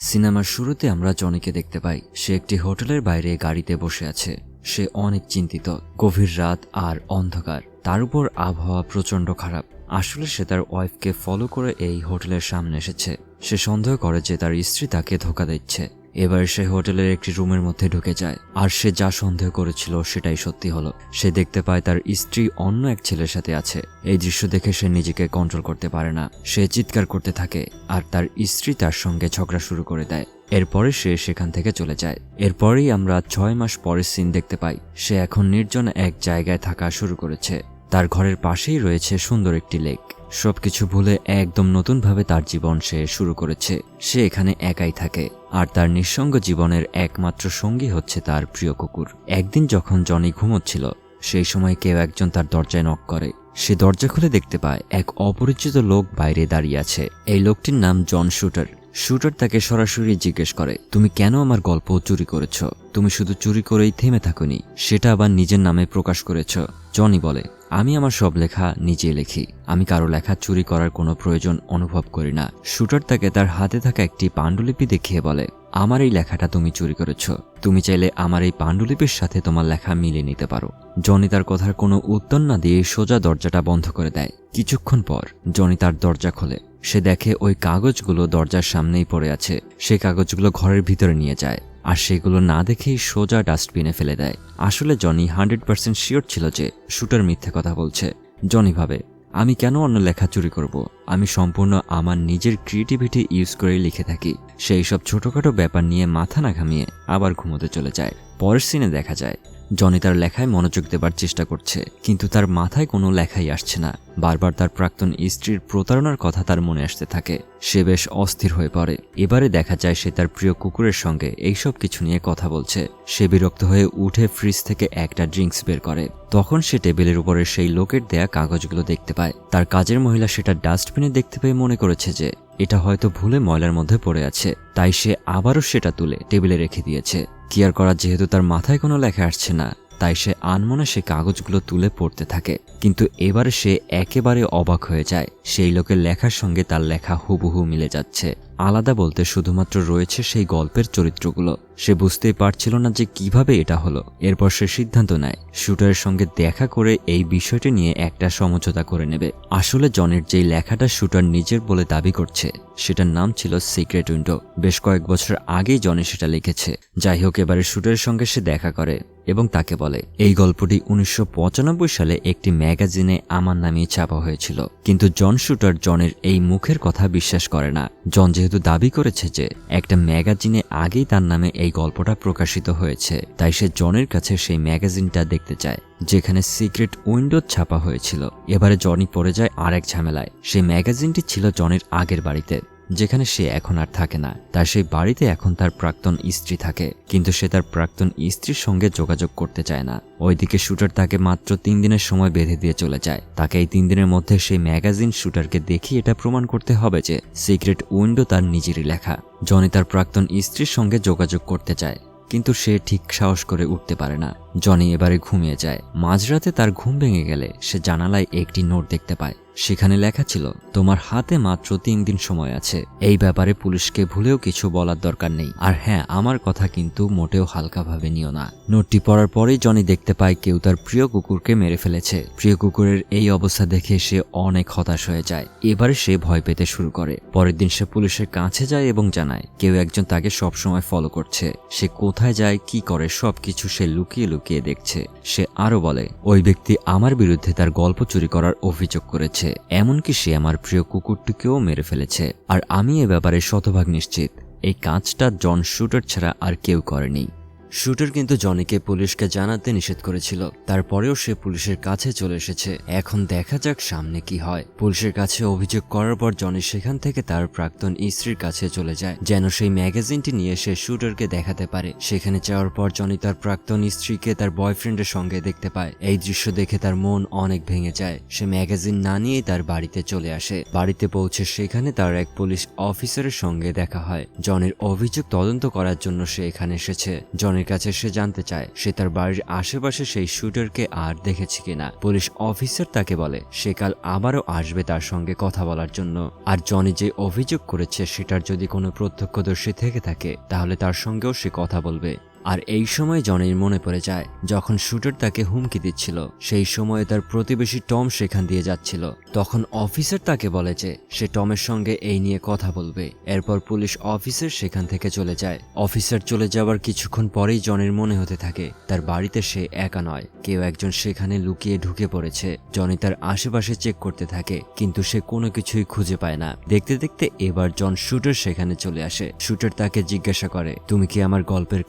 সিনেমার শুরুতে আমরা জনিকে দেখতে পাই। সে একটি হোটেলের বাইরে গাড়িতে বসে আছে। সে অনেক চিন্তিত, গভীর রাত আর অন্ধকার। তার উপর আবহাওয়া প্রচণ্ড খারাপ। আসলে সে তার ওয়াইফকে ফলো করে এই হোটেলের সামনে এসেছে। সে সন্দেহ করে যে তার স্ত্রী তাকে ধোকা দিচ্ছে। এবার সে হোটেলের একটি রুমের মধ্যে ঢুকে যায়। আর সে যা সন্দেহ করেছিল সেটাই সত্যি হলো। সে দেখতে পায় তার স্ত্রী অন্য এক ছেলের সাথে আছে। এই দৃশ্য দেখে সে নিজেকে কন্ট্রোল করতে পারে না। সে চিৎকার করতে থাকে আর তার স্ত্রী তার সঙ্গে ঝগড়া শুরু করে দেয়। এরপরে সে সেখান থেকে চলে যায়। এরপরেই আমরা ছয় মাস পরের সিন দেখতে পাই। সে এখন নির্জন এক জায়গায় থাকা শুরু করেছে। তার ঘরের পাশেই রয়েছে সুন্দর একটি লেক সবকিছু ভুলে একদম নতুনভাবে তার জীবন সে শুরু করেছে। সে এখানে একাই থাকে। আর তার নিঃসঙ্গ জীবনের একমাত্র সঙ্গী হচ্ছে তার প্রিয় কুকুর। একদিন যখন জনি ঘুমোচ্ছিল, সেই সময় কেউ একজন তার দরজায় নক করে। সে দরজা খুলে দেখতে পায় এক অপরিচিত লোক বাইরে দাঁড়িয়ে আছে। এই লোকটির নাম জন শুটার। শুটার তাকে সরাসরি জিজ্ঞেস করে, তুমি কেন আমার গল্প চুরি করেছ? তুমি শুধু চুরি করেই থেমে থাকুনি, সেটা আবার নিজের নামে প্রকাশ করেছ। জনি বলে আমি আমার সব লেখা নিজে লিখি। আমি কারও লেখা চুরি করার কোনো প্রয়োজন অনুভব করি না। শুটার তাকে তার হাতে থাকা একটি পাণ্ডুলিপি দেখিয়ে বলে, আমার এই লেখাটা তুমি চুরি করেছ। তুমি চাইলে আমার এই পাণ্ডুলিপির সাথে তোমার লেখা মিলিয়ে নিতে পারো। জনি তার কথার কোনো উত্তর না দিয়ে সোজা দরজাটা বন্ধ করে দেয়। কিছুক্ষণ পর জনি তার দরজা খোলে। সে দেখে ওই কাগজগুলো দরজার সামনেই পড়ে আছে। সে কাগজগুলো ঘরের ভিতরে নিয়ে যায়। আর সেগুলো না দেখেই সোজা ডাস্টবিনে ফেলে দেয়। আসলে জনি হান্ড্রেড পার্সেন্ট শিওর ছিল যে শুটার মিথ্যে কথা বলছে। জনি ভাবে, আমি কেন অন্য লেখা চুরি করব? আমি সম্পূর্ণ আমার নিজের ক্রিয়েটিভিটি ইউজ করে লিখে থাকি। সেই সব ছোটোখাটো ব্যাপার নিয়ে মাথা না ঘামিয়ে আবার ঘুমোতে চলে যায়। পরের সিনে দেখা যায় জনি তার লেখায় মনোযোগ দেবার চেষ্টা করছে, কিন্তু তার মাথায় কোনো লেখাই আসছে না। বারবার তার প্রাক্তন স্ত্রীর প্রতারণার কথা তার মনে আসতে থাকে। সে বেশ অস্থির হয়ে পড়ে। এবারে দেখা যায় সে তার প্রিয় কুকুরের সঙ্গে এইসব কিছু নিয়ে কথা বলছে। সে বিরক্ত হয়ে উঠে ফ্রিজ থেকে একটা ড্রিঙ্কস বের করে। তখন সে টেবিলের উপরে সেই লোকের দেয়া কাগজগুলো দেখতে পায়। তার কাজের মহিলা সেটা ডাস্টবিনে দেখতে পেয়ে মনে করেছে যে, এটা হয়তো ভুলে ময়লার মধ্যে পড়ে আছে। তাই সে আবারও সেটা তুলে টেবিলে রেখে দিয়েছে। কেয়ার করা যেহেতু তার মাথায় কোনো লেখা আসছে না। তাই সে আনমনে সে কাগজগুলো তুলে পড়তে থাকে। কিন্তু এবারে সে একেবারে অবাক হয়ে যায়। সেই লোকের লেখার সঙ্গে তার লেখা হুবহু মিলে যাচ্ছে। আলাদা বলতে শুধুমাত্র রয়েছে সেই গল্পের চরিত্রগুলো। সে বুঝতেই পারছিল না যে কীভাবে এটা হলো। এরপর সে সিদ্ধান্ত নেয়, শুটারের সঙ্গে দেখা করে এই বিষয়টি নিয়ে একটা সমঝোতা করে নেবে। আসলে জনের যেই লেখাটা শুটার নিজের বলে দাবি করছে, সেটার নাম ছিল সিক্রেট উইন্ডো। বেশ কয়েক বছর আগেই জনে সেটা লিখেছে। যাই হোক, এবারে শুটারের সঙ্গে সে দেখা করে। এবং তাকে বলে, এই গল্পটি উনিশশো পঁচানব্বই সালে একটি ম্যাগাজিনে আমার নামে ছাপা হয়েছিল। কিন্তু জন শুটার জনের এই মুখের কথা বিশ্বাস করে না। জন যেহেতু দাবি করেছে যে, একটা ম্যাগাজিনে আগেই তার নামে এই গল্পটা প্রকাশিত হয়েছে, তাই সে জনের কাছে সেই ম্যাগাজিনটা দেখতে চায়, যেখানে সিক্রেট উইন্ডো ছাপা হয়েছিল। এবারে জনি পড়ে যায় আরেক ঝামেলায়। সেই ম্যাগাজিনটি ছিল জনের আগের বাড়িতে। যেখানে সে এখন আর থাকে না। তার সেই বাড়িতে এখন তার প্রাক্তন স্ত্রী থাকে, কিন্তু সে তার প্রাক্তন স্ত্রীর সঙ্গে যোগাযোগ করতে চায় না। ওইদিকে শুটার তাকে মাত্র তিন দিনের সময় বেঁধে দিয়ে চলে যায়। তাকে এই তিন দিনের মধ্যে সেই ম্যাগাজিন শুটারকে দেখি এটা প্রমাণ করতে হবে যে সিক্রেট উইন্ডো তার নিজেরই লেখা। জনি তার প্রাক্তন স্ত্রীর সঙ্গে যোগাযোগ করতে চায়, কিন্তু সে ঠিক সাহস করে উঠতে পারে না। জনি এবারে ঘুমিয়ে যায়। মাঝরাতে তার ঘুম ভেঙে গেলে সে জানালায় একটি নোট দেখতে পায়। সেখানে লেখা ছিল, তোমার হাতে মাত্র তিন দিন সময় আছে। এই ব্যাপারে পুলিশকে ভুলেও কিছু বলার দরকার নেই। আর হ্যাঁ আমার কথা কিন্তু মোটেও হালকাভাবে নিও না। নোটটি পড়ার পরেই জনি দেখতে পায় কেউ তার প্রিয় কুকুরকে মেরে ফেলেছে। প্রিয় কুকুরের এই অবস্থা দেখে সে অনেক হতাশ হয়ে যায়। এবারে সে ভয় পেতে শুরু করে। পরের দিন সে পুলিশের কাছে যায় এবং জানায়, কেউ একজন তাকে সবসময় ফলো করছে। সে কোথায় যায়, কি করে, সবকিছু সে লুকিয়ে লুকিয়ে দেখছে। সে আরও বলে, ওই ব্যক্তি আমার বিরুদ্ধে তার গল্প চুরি করার অভিযোগ করেছে। এমনকি সে আমার প্রিয় কুকুরটিকেও মেরে ফেলেছে। আর আমি এ ব্যাপারে শতভাগ নিশ্চিত। এই কাজটা জন শুটার ছাড়া আর কেউ করেনি। শুটার কিন্তু জনিকে পুলিশকে জানাতে নিষেধ করেছিল। তারপরেও সে পুলিশের কাছে চলে এসেছে। এখন দেখা যাক সামনে কি হয়। পুলিশের কাছে অভিযোগ করার পর জনি সেখান থেকে তার প্রাক্তন স্ত্রীর কাছে চলে যায়। যেন সেই ম্যাগাজিনটি নিয়ে সে শুটারকে দেখাতে পারে। সেখানে যাওয়ার পর জনি তার প্রাক্তন স্ত্রীকে তার বয়ফ্রেন্ডের সঙ্গে দেখতে পায়। এই দৃশ্য দেখে তার মন অনেক ভেঙে যায়। সে ম্যাগাজিন না নিয়েই তার বাড়িতে চলে আসে। বাড়িতে পৌঁছে সেখানে তার এক পুলিশ অফিসারের সঙ্গে দেখা হয়। জনের অভিযোগ তদন্ত করার জন্য সে এখানে এসেছে। জনের জনের কাছে সে জানতে চায়, সে তার বাড়ির আশেপাশে সেই শুটারকে আর দেখেছে কিনা। পুলিশ অফিসার তাকে বলে, সে কাল আবারও আসবে তার সঙ্গে কথা বলার জন্য। আর জনি যে অভিযোগ করেছে, সেটার যদি কোনো প্রত্যক্ষদর্শী থেকে থাকে, তাহলে তার সঙ্গেও সে কথা বলবে। আর এই সময় জনের মনে পড়ে যায়, যখন শুটার তাকে হুমকি দিচ্ছিল, সেই সময়ে তার প্রতিবেশী টম সেখান দিয়ে যাচ্ছিল। তখন অফিসার তাকে বলে যে, সে টমের সঙ্গে এই নিয়ে কথা বলবে। এরপর পুলিশ অফিসার সেখান থেকে চলে যায়। অফিসার চলে যাওয়ার কিছুক্ষণ পরেই জনের মনে হতে থাকে, তার বাড়িতে সে একা নয়। কেউ একজন সেখানে লুকিয়ে ঢুকে পড়েছে। জনি তার আশেপাশে চেক করতে থাকে, কিন্তু সে কোনো কিছুই খুঁজে পায় না। দেখতে দেখতে এবার জন শুটার সেখানে চলে আসে। শুটার তাকে জিজ্ঞাসা করে, তুমি কি আমার গল্পের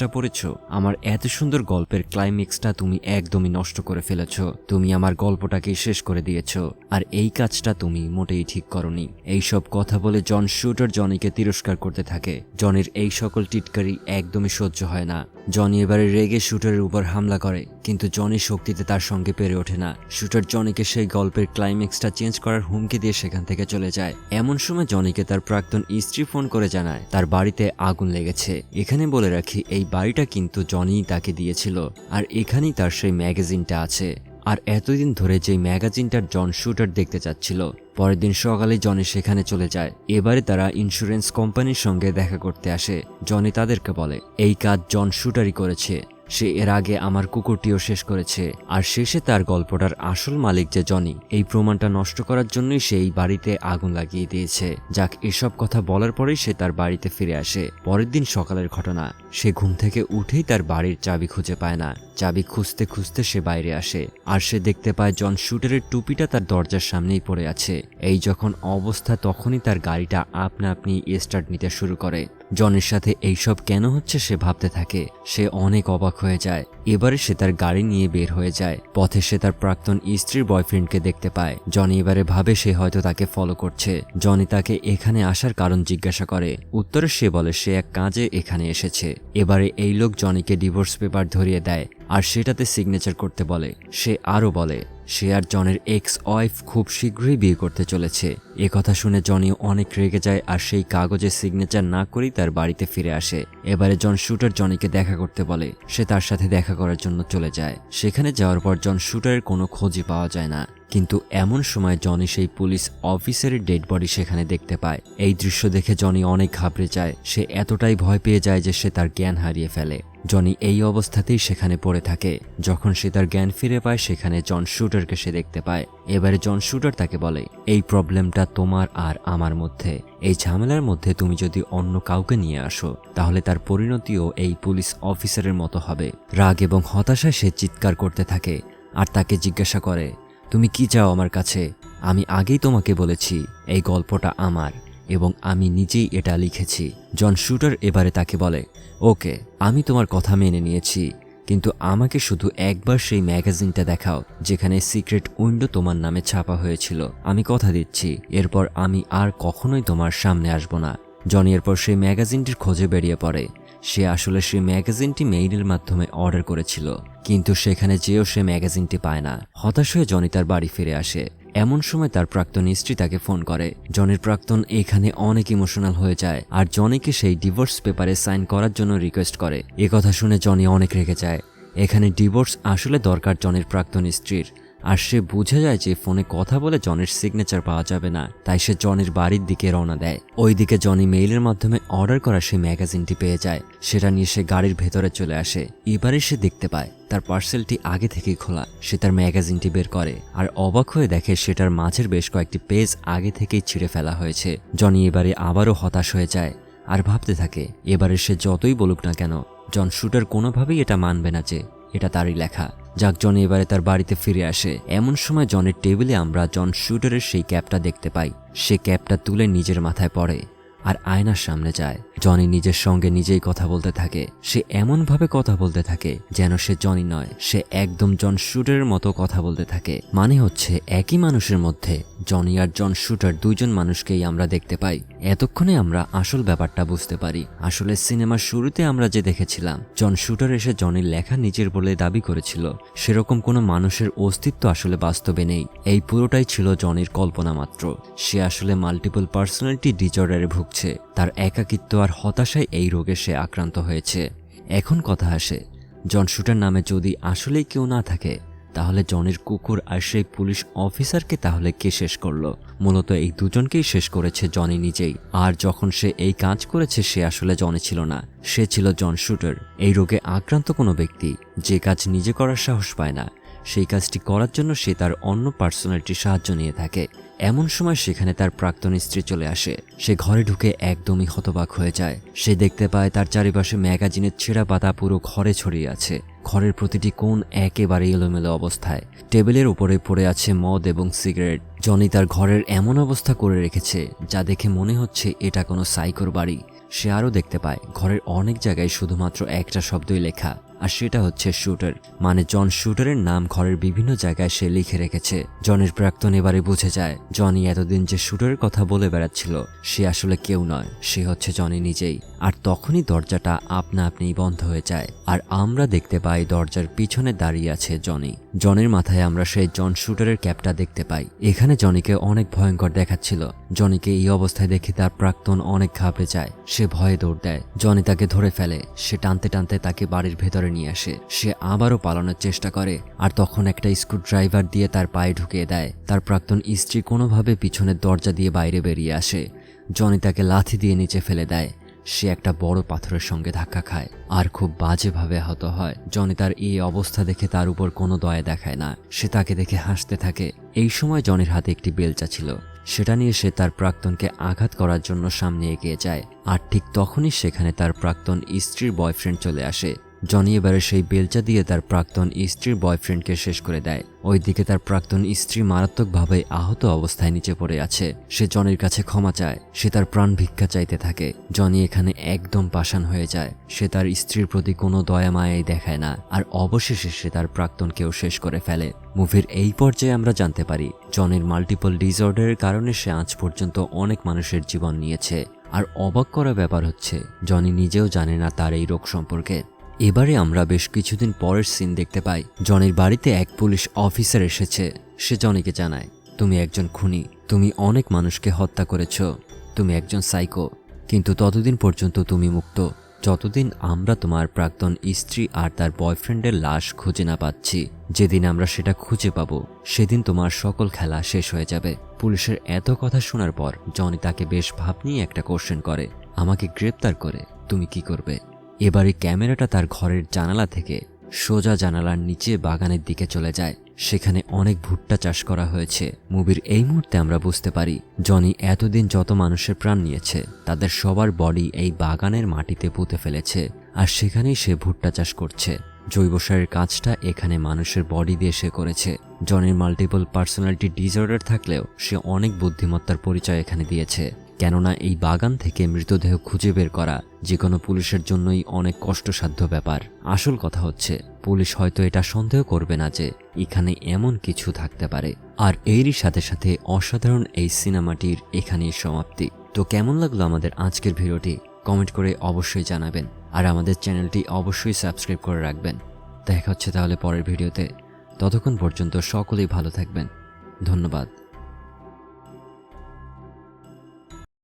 ক্লাইম্যাক্সটা পড়েছ আমার এত সুন্দর গল্পের ক্লাইম্যাক্সটা তুমি একদমই নষ্ট করে ফেলেছ। তুমি আমার গল্পটাকে শেষ করে দিয়েছ। আর এই কাজটা তুমি মোটেই ঠিক করনি। এইসব কথা বলে জন শুটার জনিকে তিরস্কার করতে থাকে। জনের এই সকল টিটকারি একদমই সহ্য হয় না। জনি এবারে রেগে শুটারের উপর হামলা করে, কিন্তু জনি শক্তিতে তার সঙ্গে পেরে ওঠে না। শুটার জনিকে সেই গল্পের ক্লাইম্যাক্সটা চেঞ্জ করার হুমকি দিয়ে সেখান থেকে চলে যায়। এমন সময় জনিকে তার প্রাক্তন স্ত্রী ফোন করে জানায়, তার বাড়িতে আগুন লেগেছে। এখানে বলে রাখি, এই বাড়িটা কিন্তু জনিই তাকে দিয়েছিল, আর এখানেই তার সেই ম্যাগাজিনটা আছে। আর এতদিন ধরে যে ম্যাগাজিনটার জন শুটার দেখতে চাচ্ছিল, পরের দিন সকালে জনি সেখানে চলে যায়। এবারে তারা ইন্স্যুরেন্স কোম্পানির সঙ্গে দেখা করতে আসে। জনি তাদেরকে বলে, এই কাজ জন শুটারই করেছে। সে এর আগে আমার কুকুরটিও শেষ করেছে। আর শেষে তার গল্পটার আসল মালিক যে জনি, এই প্রমাণটা নষ্ট করার জন্যই সে এই বাড়িতে আগুন লাগিয়ে দিয়েছে। যাক, এসব কথা বলার পরেই সে তার বাড়িতে ফিরে আসে। পরের দিন সকালের ঘটনা। সে ঘুম থেকে উঠেই তার বাড়ির চাবি খুঁজে পায় না। চাবি খুঁজতে খুঁজতে সে বাইরে আসে, আর সে দেখতে পায় জন শুটারের টুপিটা তার দরজার সামনেই পড়ে আছে। এই যখন অবস্থা, তখনই তার গাড়িটা আপনা আপনি স্টার্ট নিতে শুরু করে। জনের সাথে এইসব কেন হচ্ছে সে ভাবতে থাকে। সে অনেক অবাক হয়ে যায়। এবারে সে তার গাড়ি নিয়ে বের হয়ে যায়। পথে সে তার প্রাক্তন স্ত্রীর বয়ফ্রেন্ডকে দেখতে পায়। জনি এবারে ভাবে সে হয়তো তাকে ফলো করছে। জনি তাকে এখানে আসার কারণ জিজ্ঞাসা করে। উত্তরে সে বলে, সে এক কাজে এখানে এসেছে। এবারে এই লোক জনিকে ডিভোর্স পেপার ধরিয়ে দেয়। আর সেটাতে সিগনেচার করতে বলে। সে আরও বলে সে আর জনের এক্স ওয়াইফ খুব শীঘ্রই বিয়ে করতে চলেছে। এ কথা শুনে জনি অনেক রেগে যায় আর সেই কাগজে সিগনেচার না করেই তার বাড়িতে ফিরে আসে। এবারে জন শুটার জনিকে দেখা করতে বলে। সে তার সাথে দেখা করার জন্য চলে যায়। সেখানে যাওয়ার পর জন শুটারের কোনো খোঁজই পাওয়া যায় না। কিন্তু এমন সময় জনি সেই পুলিশ অফিসারের ডেড বডি সেখানে দেখতে পায়। এই দৃশ্য দেখে জনি অনেক ঘাবড়ে যায়। সে এতটাই ভয় পেয়ে যায় যে সে তার জ্ঞান হারিয়ে ফেলে। জনি এই অবস্থাতেই সেখানে পড়ে থাকে। যখন সে তার জ্ঞান ফিরে পায়, সেখানে জন শুটারকে সে দেখতে পায়। এবারে জন শুটার তাকে বলে, এই প্রবলেমটা তোমার আর আমার মধ্যে। এই ঝামেলার মধ্যে তুমি যদি অন্য কাউকে নিয়ে আসো, তাহলে তার পরিণতিও এই পুলিশ অফিসারের মতো হবে। রাগ এবং হতাশায় সে চিৎকার করতে থাকে আর তাকে জিজ্ঞাসা করে তুমি কি চাও আমার কাছে? আমি আগেই তোমাকে বলেছি, এই গল্পটা আমার এবং আমি নিজেই এটা লিখেছি। জন শুটার এবারে তাকে বলে, ওকে, আমি তোমার কথা মেনে নিয়েছি, কিন্তু আমাকে শুধু একবার সেই ম্যাগাজিনটা দেখাও, যেখানে সিক্রেট উইন্ডো তোমার নামে ছাপা হয়েছিল। আমি কথা দিচ্ছি, এরপর আমি আর কখনোই তোমার সামনে আসব না। জনি এরপর সেই ম্যাগাজিনটির খোঁজে বেরিয়ে পড়ে। সে আসলে সেই ম্যাগাজিনটি মেইলের মাধ্যমে অর্ডার করেছিল। কিন্তু সেখানে যেও সে ম্যাগাজিনটি পায় না। হতাশ হয়ে জনি তার বাড়ি ফিরে আসে। এমন সময় তার প্রাক্তন স্ত্রী তাকে ফোন করে। জনের প্রাক্তন এখানে অনেক ইমোশনাল হয়ে যায় আর জনিকে সেই ডিভোর্স পেপারে সাইন করার জন্য রিকোয়েস্ট করে। এ কথা শুনে জনি অনেক রেগে যায়। এখানে ডিভোর্স আসলে দরকার জনের প্রাক্তন স্ত্রীর। আর সে বুঝে যায় যে ফোনে কথা বলে জনের সিগনেচার পাওয়া যাবে না। তাই সে জনের বাড়ির দিকে রওনা দেয়। ওইদিকে জনি মেইলের মাধ্যমে অর্ডার করা সেই ম্যাগাজিনটি পেয়ে যায়। সেটা নিয়ে সে গাড়ির ভেতরে চলে আসে। এবারে সে দেখতে পায়, তার পার্সেলটি আগে থেকেই খোলা। সে তার ম্যাগাজিনটি বের করে আর অবাক হয়ে দেখে সেটার মাঝের বেশ কয়েকটি পেজ আগে থেকেই ছিঁড়ে ফেলা হয়েছে। জনি এবারে আবারও হতাশ হয়ে যায় আর ভাবতে থাকে, এবারে সে যতই বলুক না কেন, জন শুটার কোনোভাবেই এটা মানবে না যে এটা তারই লেখা। যাক, জন এবারে তার বাড়িতে ফিরে আসে। এমন সময় জনের টেবিলে আমরা জন শুটারের সেই ক্যাপটা দেখতে পাই। সে ক্যাপটা তুলে নিজের মাথায় পড়ে আর আয়নার সামনে যায়। জনি নিজের সঙ্গে নিজেই কথা বলতে থাকে। সে এমনভাবে কথা বলতে থাকে যেন সে জনি নয়, সে একদম জন শুটারের মতো কথা বলতে থাকে। মানে হচ্ছে একই মানুষের মধ্যে জনি আর জন শুটার দুইজন মানুষকেই আমরা দেখতে পাই। এতক্ষণে আমরা আসল ব্যাপারটা বুঝতে পারি। আসলে সিনেমার শুরুতে আমরা যে দেখেছিলাম, জন শুটার এসে জনির লেখা নিজের বলে দাবি করেছিল। সেরকম কোনো মানুষের অস্তিত্ব আসলে বাস্তবে নেই। এই পুরোটাই ছিল জনির কল্পনা মাত্র। সে আসলে মাল্টিপল পার্সোনালিটি ডিজর্ডারে ভুগছে। তার একাকিত্ব আর হতাশায় এই রোগে সে আক্রান্ত হয়েছে। এখন কথা আসে, জন শুটার নামে যদি আসলেই কেউ না থাকে, তাহলে জনের কুকুর আর সেই পুলিশ অফিসারকে তাহলে কে শেষ করল? মূলত এই দুজনকেই শেষ করেছে জনি নিজেই। আর যখন সে এই কাজ করেছে, সে আসলে জনে ছিল না, সে ছিল জন শুটার। এই রোগে আক্রান্ত কোনো ব্যক্তি, যে কাজ নিজে করার সাহস পায় না। সেই কাজটি করার জন্য সে তার অন্য পার্সোনালিটির সাহায্য নিয়ে থাকে। এমন সময় সেখানে তার প্রাক্তন স্ত্রী চলে আসে। সে ঘরে ঢুকে একদমই হতবাক হয়ে যায়। সে দেখতে পায় তার চারিপাশে ম্যাগাজিনের ছেঁড়া পাতা পুরো ঘরে ছড়িয়ে আছে। ঘরের প্রতিটি কোণ একেবারে এলোমেলো অবস্থায়। টেবিলের উপরে পড়ে আছে মদ এবং সিগারেট। জনি তার ঘরের এমন অবস্থা করে রেখেছে, যা দেখে মনে হচ্ছে এটা কোনো সাইকোর বাড়ি। সে আরও দেখতে পায়, ঘরের অনেক জায়গায় শুধুমাত্র একটা শব্দই লেখা। আর সেটা হচ্ছে শুটার। মানে জন শুটারের নাম ঘরের বিভিন্ন জায়গায় সে লিখে রেখেছে। জনের প্রাক্তন এবারে বুঝে যায়, জনি এতদিন যে শুটারের কথা বলে বেড়াচ্ছিল, সে আসলে কেউ নয়, সে হচ্ছে জনি নিজেই। আর তখনই দরজাটা আপনা আপনিই বন্ধ হয়ে যায়। আর আমরা দেখতে পাই দরজার পিছনে দাঁড়িয়ে আছে জনি। জনের মাথায় আমরা সেই জন শুটারের ক্যাপটা দেখতে পাই। এখানে জনিকে অনেক ভয়ঙ্কর দেখাচ্ছিল। জনিকে এই অবস্থায় দেখে তার প্রাক্তন অনেক ঘাবড়ে যায়। সে ভয়ে দৌড় দেয়। জনি তাকে ধরে ফেলে। সে টানতে টানতে তাকে বাড়ির ভেতরে নিয়ে আসে। সে আবারও পালানোর চেষ্টা করে। আর তখন একটা স্ক্রু ড্রাইভার দিয়ে তার পায়ে ঢুকিয়ে দেয়। তার প্রাক্তন স্ত্রী কোনোভাবে পিছনের দরজা দিয়ে বাইরে বেরিয়ে আসে। জনি তাকে লাথি দিয়ে নিচে ফেলে দেয়। সে একটা বড় পাথরের সঙ্গে ধাক্কা খায়, আর খুব বাজেভাবে আহত হয়। জনি তার এই অবস্থা দেখে তার উপর কোনো দয়া দেখায় না। সে তাকে দেখে হাসতে থাকে। এই সময় জনির হাতে একটি বেলচা ছিল। সেটা নিয়ে সে তার প্রাক্তনকে আঘাত করার জন্য সামনে এগিয়ে যায়। আর ঠিক তখনই সেখানে তার প্রাক্তন স্ত্রীর বয়ফ্রেন্ড চলে আসে। জনি এবারে সেই বেলচা দিয়ে তার প্রাক্তন স্ত্রীর বয়ফ্রেন্ডকে শেষ করে দেয়। ওইদিকে তার প্রাক্তন স্ত্রী মারাত্মকভাবে আহত অবস্থায় নিচে পড়ে আছে। সে জনির কাছে ক্ষমা চায়। সে তার প্রাণ ভিক্ষা চাইতে থাকে। জনি এখানে একদম পাষাণ হয়ে যায়। সে তার স্ত্রীর প্রতি কোনো দয়া মায়াই দেখায় না। আর অবশেষে সে তার প্রাক্তনকেও শেষ করে ফেলে। মুভির এই পর্যায়ে আমরা জানতে পারি, জনের মাল্টিপল ডিসঅর্ডারের কারণে সে আজ পর্যন্ত অনেক মানুষের জীবন নিয়েছে। আর অবাক করা ব্যাপার হচ্ছে, জনি নিজেও জানে না তার এই রোগ সম্পর্কে। এবারে আমরা বেশ কিছুদিন পরের সিন দেখতে পাই। জনির বাড়িতে এক পুলিশ অফিসার এসেছে। সে জনিকে জানায়, তুমি একজন খুনি। তুমি অনেক মানুষকে হত্যা করেছ। তুমি একজন সাইকো কিন্তু ততদিন পর্যন্ত তুমি মুক্ত। যতদিন আমরা তোমার প্রাক্তন স্ত্রী আর তার বয়ফ্রেন্ডের লাশ খুঁজে না পাচ্ছি, যেদিন আমরা সেটা খুঁজে পাবো, সেদিন তোমার সকল খেলা শেষ হয়ে যাবে। পুলিশের এত কথা শোনার পর, জনি তাকে বেশ ভাব নিয়ে একটা কোশ্চেন করে, আমাকে গ্রেপ্তার করে, তুমি কি করবে? এবারে ক্যামেরাটা তার ঘরের জানালা থেকে সোজা জানালার নিচে বাগানের দিকে চলে যায়। সেখানে অনেক ভুট্টা চাষ করা হয়েছে। মুভির এই মুহূর্তে আমরা বুঝতে পারি, জনি এতদিন যত মানুষের প্রাণ নিয়েছে, তাদের সবার বডি এই বাগানের মাটিতে পুঁতে ফেলেছে, আর সেখানেই সে ভুট্টা চাষ করছে। জৈব সারের কাজটা এখানে মানুষের বডি দিয়ে সে করেছে। জনের মাল্টিপল পার্সোনালিটি ডিসঅর্ডার থাকলেও সে অনেক বুদ্ধিমত্তার পরিচয় এখানে দিয়েছে। কেননা এই বাগান থেকে মৃতদেহ খুঁজে বের করা যে কোনো পুলিশের জন্যই অনেক কষ্টসাধ্য ব্যাপার। আসল কথা হচ্ছে, পুলিশ হয়তো এটা সন্দেহ করবে না যে এখানে এমন কিছু থাকতে পারে। আর এরই সাথে সাথে অসাধারণ এই সিনেমাটির এখানেই সমাপ্তি। তো কেমন লাগল আমাদের আজকের ভিডিওটি? কমেন্ট করে অবশ্যই জানাবেন। আর আমাদের চ্যানেলটি অবশ্যই সাবস্ক্রাইব করে রাখবেন। দেখা হচ্ছে তাহলে পরের ভিডিওতে। ততক্ষণ পর্যন্ত সকলেই ভালো থাকবেন। ধন্যবাদ।